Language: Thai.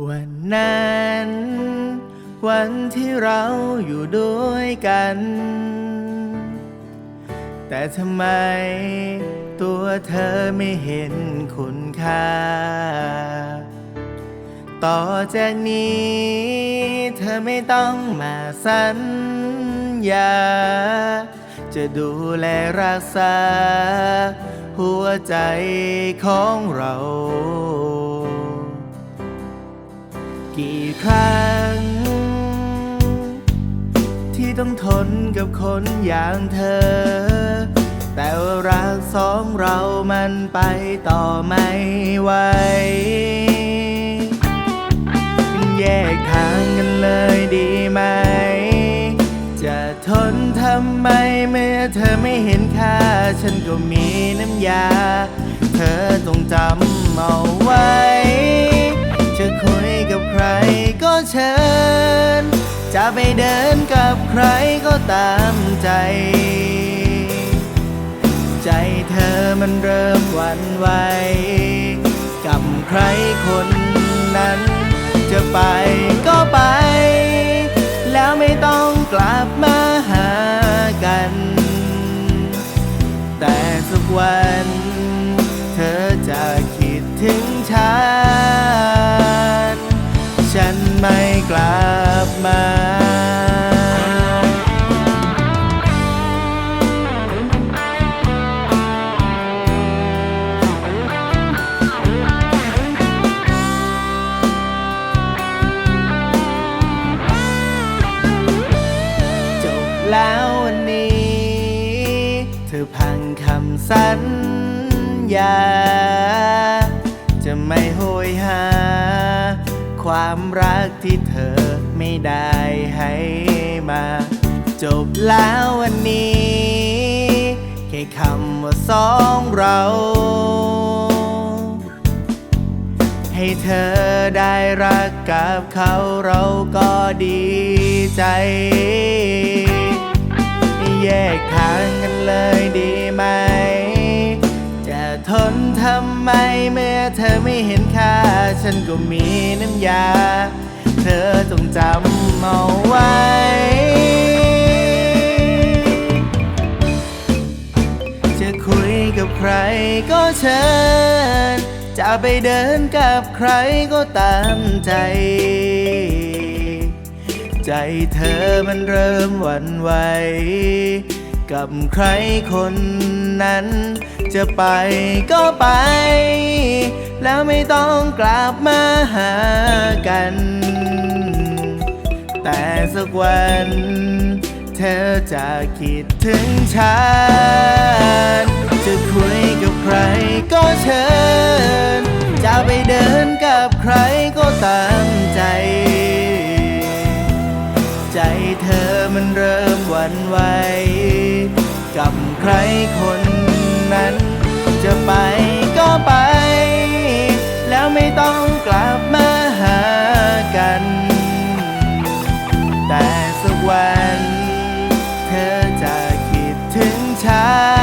วันนั้น วันที่เราอยู่ด้วยกัน แต่ทำไม ตัวเธอไม่เห็นคุณค่า ต่อจากนี้ เธอไม่ต้องมาสัญญา จะดูแลรักษา หัวใจของเรา กี่ครั้ง ที่ต้องทนกับคนอย่างเธอ แต่ว่ารักสองเรามันไปต่อไม่ไหวแยกทางกันเลยดีไหม จะทนทำไมเมื่อเธอไม่เห็นค่า ฉันก็มีน้ำยา เธอต้องจำเอาไว้ ใครก็เชิญ จะไปเดินกับใครก็ตามใจ ใจเธอมันเริ่มหวั่นไหวกับใครคนนั้น จะไปก็ไป แล้วไม่ต้องกลับมาหากัน แต่สักวัน เธอจะคิดถึงฉัน มาจบแล้ววันนี้ เธอพังคำสัญญา จะไม่โหยหา ความรักที่เธอ ไม่ได้ให้มา จบแล้ววันนี้ แค่คำว่าสองเรา ให้เธอได้รักกับเขาเราก็ดีใจแยกทางกันเลยดีไหม จะทนทำไมเมื่อเธอไม่เห็นค่า ฉันก็มีน้ำยา เธอต้องจำเอาไว้จะคุยกับใครก็เชิญ จะไปเดินกับใครก็ตามใจ ใจเธอมันเริ่มหวั่นไหว กับใครคนนั้น จะไปก็ไป แล้วไม่ต้องกลับมาหากัน แต่สักวัน เธอจะคิดถึงฉัน จะคุยกับใครก็เชิญ จะไปเดินกับใครก็ตามใจ ใจเธอมันเริ่มหวั่นไหว กับใครคนนั้น จะไปก็ไป แล้วไม่ต้องกลับมาหากัน แต่สักวัน เธอจะคิดถึงฉัน